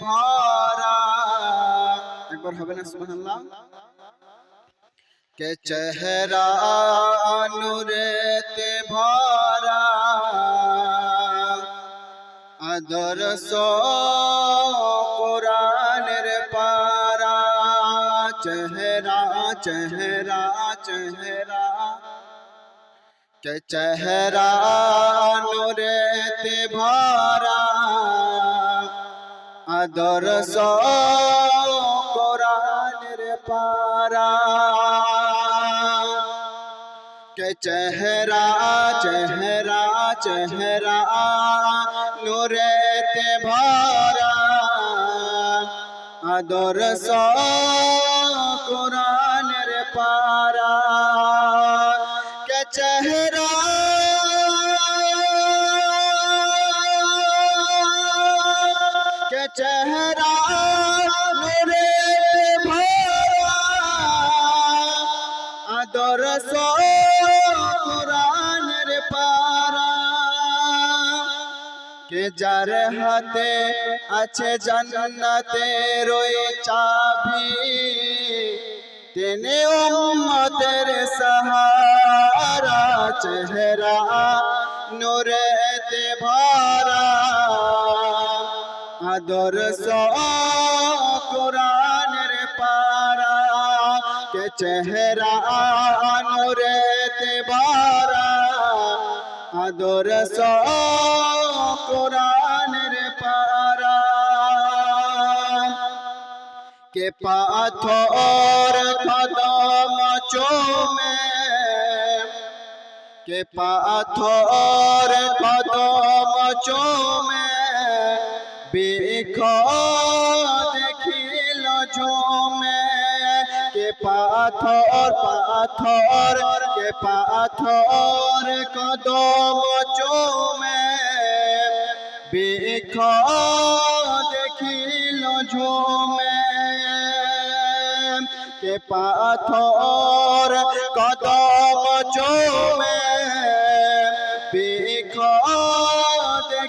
بھارا اکبر ہوئے نا، سبحان اللہ۔ کہ چہرہ نورت بھارا۔ ادر سو قرآن ر پارا۔ چہرہ چہرہ چہرہ۔ کہ چہرہ نورت بھارا۔ আদর্শ কোরআনের পারা কে চেহারা চেহারা চেহারা নূরেতে ভরা আদর্শ কোরআনের পারা কে চেহারা কে চেহারা নূরে ভরা। আদর্শ কোরআনের পারা। কে যার হাতে আছে জান্নাতের ওই চাবি, তিনি উম্মতের সাহারা। চেহারা নূরেতে ভরা। আদর্শ কোরআনের পারা কে চেহারা নূরেতে ভরা আদর্শ কোরআনের পারা কে পাথর কদম চোমে বিখ দেখিল ঝোমে কে পাথর পাথর, কে পাথর কদম চোমে বিখ দেখিল ঝোমে কে পাথর, কদম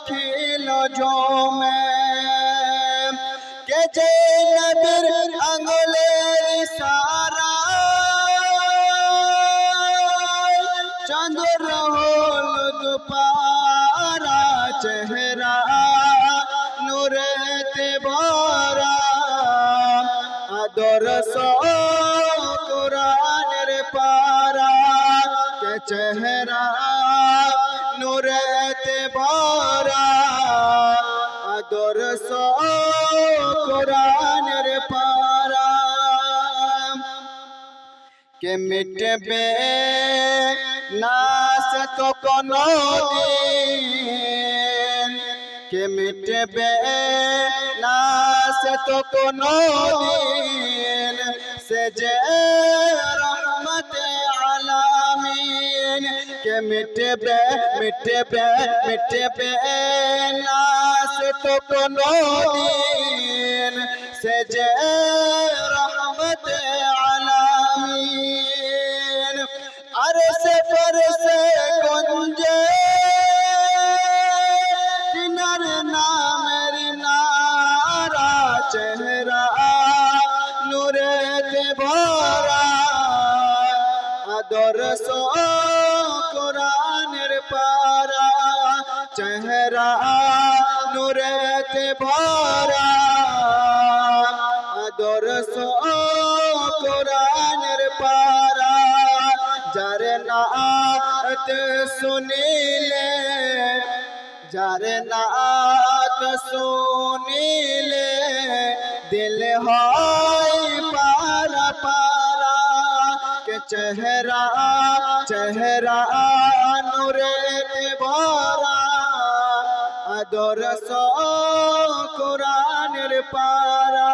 চোমে বিখ দেখিল জমে। কে যে নবীর আঙ্গুলের সারা চন্দ্র হল দুপারা চেহারা, নূরেতে ভরা আদর্শ কোরআনের চেহারা, নূরেতে ভরা আদর্শ কোরআনের পারা। কে মিটবে নাস তো কোনো কে মিটবে নাস তো কোনো সে যে কে মিটবে মিটবে মিটবে না সে তো কোনো দিন সে যে রহমত আলামিন আরে সে পর সে গঞ্জে তিনার নামের নারা চেহারা নূরে ভরা আদর সো চেহারা নূরে ভরা আদর্শ কোরআনের পারা যার নাত শুনিলে যার নাত শুনিলে দিল হয় পারা পারা কে চেহারা চেহারা নূরে ভরা আদর্শ কোরআনের পারা